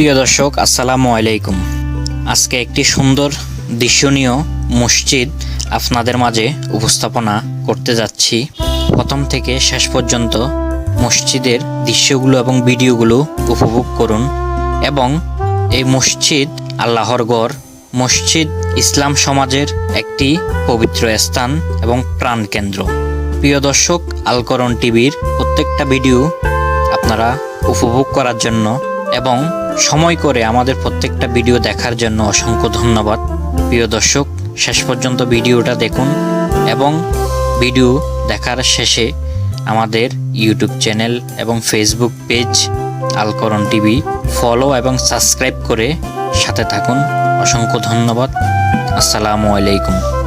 সুপ্রিয় দর্শক, আসসালামু আলাইকুম। আজকে একটি সুন্দর দৃশ্যনীয় মসজিদ আপনাদের মাঝে উপস্থাপনা করতে যাচ্ছি। প্রথম থেকে শেষ পর্যন্ত মসজিদের দৃশ্যগুলো এবং ভিডিওগুলো উপভোগ করুন এবং এই মসজিদ আল্লাহর গড়। মসজিদ ইসলাম সমাজের একটি পবিত্র স্থান এবং প্রাণকেন্দ্র প্রিয় দর্শক, আলকরণ টিভির প্রত্যেকটা ভিডিও আপনারা উপভোগ করার জন্য এবং সময় করে আমাদের প্রত্যেকটা ভিডিও দেখার জন্য অসংখ্য ধন্যবাদ। প্রিয় দর্শক, শেষ পর্যন্ত ভিডিওটা দেখুন এবং ভিডিও দেখার শেষে আমাদের ইউটিউব চ্যানেল এবং Facebook page Alkaran TV follow এবং সাবস্ক্রাইব করে সাথে থাকুন। অসংখ্য ধন্যবাদ। আসসালামু আলাইকুম।